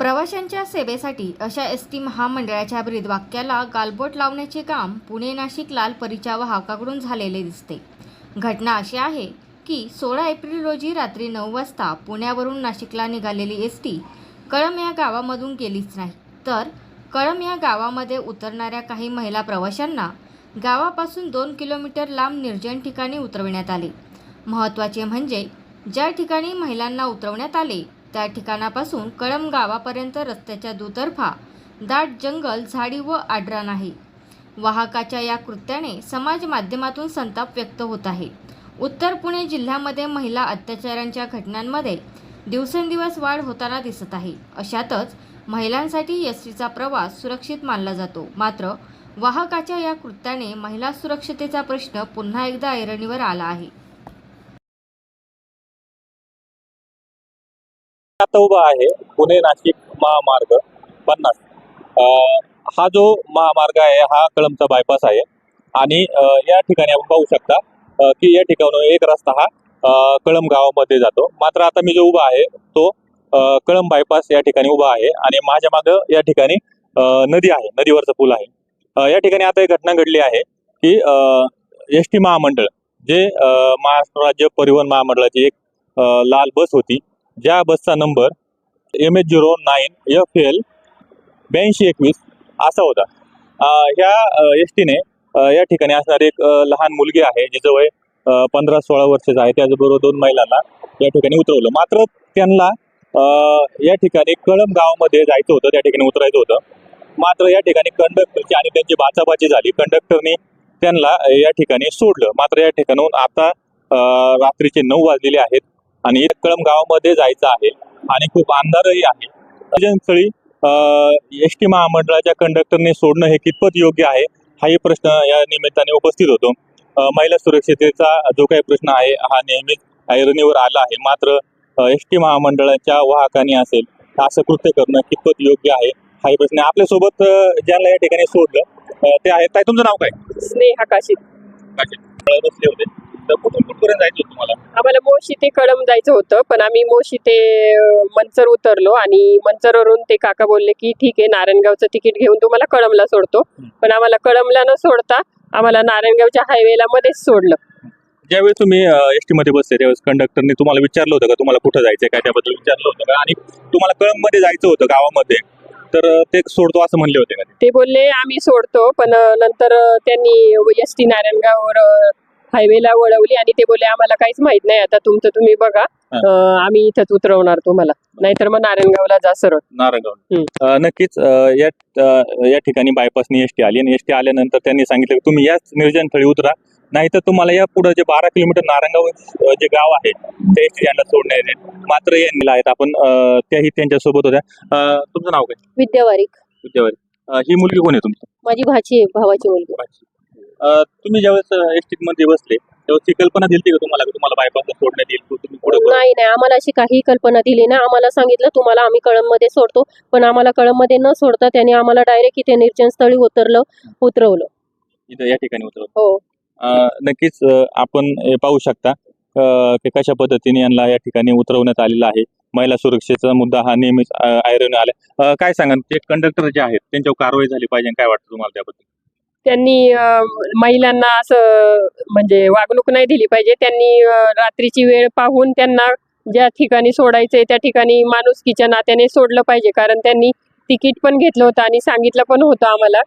प्रवाशांच्या सेवेसाठी अशा एस टी महामंडळाच्या ब्रीदवाक्याला गालबोट लावण्याचे काम पुणे नाशिक लाल परीच्या वाहकाकडून झालेले दिसते. घटना अशी आहे की सोळा एप्रिल रोजी रात्री नऊ वाजता पुण्यावरून नाशिकला निघालेली एस टी कळम या गावामधून गेलीच नाही. तर कळम या गावामध्ये उतरणाऱ्या काही महिला प्रवाशांना गावापासून दोन किलोमीटर लांब निर्जन ठिकाणी उतरविण्यात आले. महत्त्वाचे म्हणजे ज्या ठिकाणी महिलांना उतरवण्यात आले त्या ठिकाणापासून कळम गावापर्यंत रस्त्याच्या दुतर्फा दाट जंगल झाडी व आडरान आहे. वाहकाच्या या कृत्याने समाज माध्यमातून संताप व्यक्त होत आहे. उत्तर पुणे जिल्ह्यामध्ये महिला अत्याचारांच्या घटनांमध्ये दिवसेंदिवस वाढ होताना दिसत आहे. अशातच महिलांसाठी एस टीचा प्रवास सुरक्षित मानला जातो. मात्र वाहकाच्या या कृत्याने महिला सुरक्षतेचा प्रश्न पुन्हा एकदा ऐरणीवर आला आहे. आता उभा आहे पुणे नाशिक महामार्ग पन्नास. हा जो महामार्ग आहे हा कळमचा बायपास आहे. आणि या ठिकाणी आपण पाहू शकता की या ठिकाणून एक रस्ता हा कळम गावामध्ये जातो. मात्र आता मी जो उभा आहे तो कळम बायपास या ठिकाणी उभा आहे. आणि माझ्या मागं या ठिकाणी नदी आहे नदीवरचा पूल आहे. या ठिकाणी आता एक घटना घडली आहे की एस टी महामंडळ जे महाराष्ट्र राज्य परिवहन महामंडळाची एक लाल बस होती ज्या बसचा number M H zero nine F L ब्याऐंशी एकवीस असा होता. ह्या एस टीने या ठिकाणी असणारी एक लहान मुलगी आहे जिचं वय पंधरा सोळा वर्षाचं आहे. त्याचबरोबर दोन महिलांना या ठिकाणी उतरवलं. मात्र त्यांना या ठिकाणी कळम गावामध्ये जायचं होतं त्या ठिकाणी उतरायचं होतं. मात्र या ठिकाणी कंडक्टरची आणि त्यांची बाचाबाची झाली. कंडक्टरने त्यांना या ठिकाणी सोडलं. मात्र या ठिकाणून आता रात्रीचे नऊ वाजलेले आहेत. आणि कळम गावामध्ये जायचं आहे आणि खूप अंधारही आहे. स्थळी एस टी महामंडळाच्या कंडक्टरने सोडणं हे कितपत योग्य आहे हाही प्रश्न या निमित्ताने उपस्थित होतो. महिला सुरक्षितेचा जो काही प्रश्न आहे हा नेहमीच ऐरणीवर आला आहे. मात्र एस टी महामंडळाच्या वाहकांनी असेल असं कृत्य करणं कितपत योग्य आहे हाही प्रश्न आहे. आपल्यासोबत ज्यांना या ठिकाणी सोडलं ते आहेत. काय तुमचं नाव काय? स्नेहा काय बसले होते तर कुठून कुठपर्यंत जायचं होतं तुम्हाला? आम्हाला मोशी ते कळम जायचं होतं पण आम्ही मोशी ते अं, मंचर उतरलो आणि मंचरवरून ते काका बोलले की ठीक आहे नारायणगावचं तिकीट घेऊन तुम्हाला कळमला सोडतो. पण आम्हाला कळमला न सोडता आम्हाला नारायणगावच्या हायवेला मध्येच सोडलं. ज्यावेळी तुम्ही एस टी मध्ये बसले त्यावेळेस कंडक्टरने तुम्हाला विचारलं होतं का तुम्हाला कुठं जायचंय काय त्याबद्दल विचारलं होतं का? आणि तुम्हाला कळंबमध्ये जायचं होतं गावामध्ये तर अं, ते सोडतो असं म्हणले होते का ते? ते बोलले आम्ही सोडतो. पण अं, नंतर अं, त्यांनी एस टी नारायणगाववर हायवेला वळवली आणि ते बोलले आम्हाला काहीच माहीत नाही आता तुमचं तुम्ही बघा. अं, आम्ही इथंच उतरवणार तुम्हाला. नाहीतर मग नारायणगावला जा सरळ. नारायणगाव. अं, नक्कीच अं, या अं, या ठिकाणी बायपासनी एस टी आली आणि एस टी आल्यानंतर त्यांनी सांगितलं की तुम्ही याच निर्जन स्थळी उतरा. नाहीतर तुम्हाला या पुढे जे बारा किलोमीटर नारायणगाव अं, जे गाव आहे त्या एस टी यांना सोडण्यात येईल. मात्र यांनी आहेत. आपण अं, त्याही त्यांच्यासोबत होत्या. अं, तुमचं नाव काय? विद्यावारिक. विद्यावारी अं, ही मुलगी कोण आहे तुमची? माझी भाची आहे भावाची मुलगी. तुम्ही ज्यावेळेस एस टी मध्ये बसले त्यावेळेस ती कल्पना दिली का तुम्हाला की तुम्हाला बायपासला सोडण्यात येईल तुम्ही पुढे नाही नाही आम्हाला अशी काही कल्पना दिली ना आम्हाला सांगितलं तुम्हाला आम्ही कळममध्ये सोडतो. पण आम्हाला कळममध्ये न सोडता त्यांनी आम्हाला डायरेक्ट इथे निर्जन स्थळी उतरलं उतरवलं. इथं या ठिकाणी उतरव हो. अं, नक्कीच अं, आपण हे पाहू शकता अं, की कशा पद्धतीने यांना या ठिकाणी उतरवण्यात आलेला आहे. महिला सुरक्षेचा मुद्दा हा नेहमीच ऐरवून आला. काय सांगा ते कंडक्टर जे आहेत त्यांच्यावर कारवाई झाली पाहिजे काय वाटतं तुम्हाला त्याबद्दल? त्यांनी महिलांना असं म्हणजे वागणूक नाही दिली पाहिजे. त्यांनी रात्रीची वेळ पाहून त्यांना ज्या ठिकाणी सोडायचंय त्या ठिकाणी माणुसकीच्या नात्याने सोडलं पाहिजे. कारण त्यांनी तिकीट पण घेतलं होतं आणि सांगितलं पण होतं आम्हाला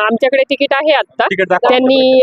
आमच्याकडे तिकीट आहे आता. त्यांनी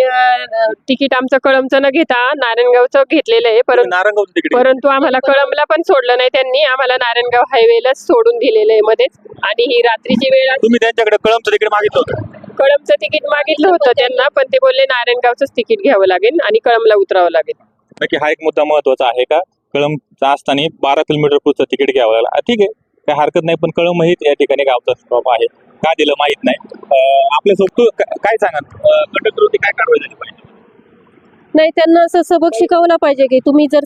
तिकीट आमचं कळमचं न घेता नारायणगावचं घेतलेलं आहे. परंतु परंतु आम्हाला कळमला पण सोडलं नाही त्यांनी. आम्हाला नारायणगाव हायवेलाच सोडून दिलेलं आहे मध्येच. आणि ही रात्रीची वेळ. तुम्ही त्यांच्याकडे कळमचं तिकीट मागितलं होतं. कळमचं तिकीट मागितलं होतं त्यांना पण ते बोलले नारायणगावचंच तिकीट घ्यावं लागेल आणि कळमला उतरावं लागेल. नक्की हा एक मुद्दा महत्त्वाचा आहे का? कळमचा असताना बारा किलोमीटर पुढचं तिकीट घ्यावं लागलं. ठीक आहे. काय हरकत नाही पण कळम ही या ठिकाणी गावचा स्टॉप आहे. का दिलं माहीत नाही. अं, आपल्यासोबत तू का- काय सांगा कंडक्टरवरती काय कारवाई झाली पाहिजे? नाही त्यांना असं सबक शिकवलं पाहिजे की तुम्ही जर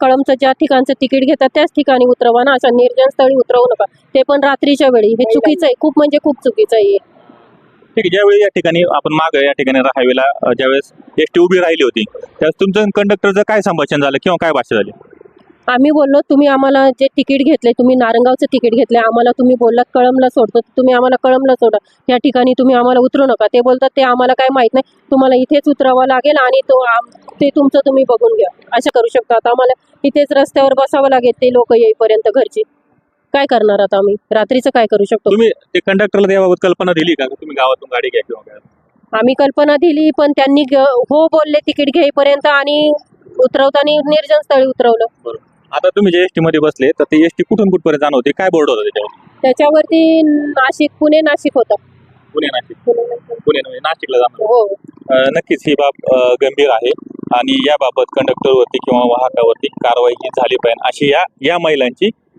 कळमचं ज्या ठिकाणचं तिकीट घेता त्याच ठिकाणी उतरवा ना. असं निर्जन स्थळी उतरवू नका. ते पण रात्रीच्या वेळी. हे चुकीचं आहे. खूप म्हणजे खूप चुकीचं आहे. ठीक आहे. ज्यावेळी या ठिकाणी आपण माग या ठिकाणी हायवेला ज्यावेळेस एस टी उभी राहिली होती त्यावेळेस तुमचं कंडक्टरचं काय संभाषण झालं किंवा काय भाषा झाली? आम्ही बोललो तुम्ही आम्हाला जे तिकीट घेतले तुम्ही नारंगावचं तिकीट घेतले आम्हाला तुम्ही बोललात कळमला सोडतो तुम्ही आम्हाला कळमला सोडा. या ठिकाणी तुम्ही आम्हाला उतरू नका. ते बोलतात ते आम्हाला काय माहीत नाही. तुम्हाला इथेच उतरावं लागेल आणि तो ते तुमचं तुम्ही बघून घ्या. असं करू शकता आता आम्हाला. इथेच रस्त्यावर बसावं लागेल ते लोक येईपर्यंत घरची. काय करणार आता आम्ही? रात्रीचं काय करू शकतो? तुम्ही ते कंडक्टरला त्याबाबत कल्पना दिली का? तुम्ही गावातून गाडी घ्या किंवा काय? आम्ही कल्पना दिली पण त्यांनी ग- हो बोलले तिकीट घेईपर्यंत आणि उतरवताना निर्जन स्थळी उतरवलं. आता तुम्ही जे एसटी मध्ये बसले तर ते एसटी कुठून कुठपर्यंत जाणं होते काय बोर्ड होता त्याच्यावर? त्याच्यावरती नाशिक पुणे नाशिक होतं. पुणे नाशिक. पुणे नाशिक. पुणे नाशिकला जाणं हो. अ, नक्कीच ही बाब अ, गंभीर आहे. आणि याबाबत कंडक्टरवरती किंवा वाहकावरती कारवाई ही झाली पाहिजे. अशी या या महिलांची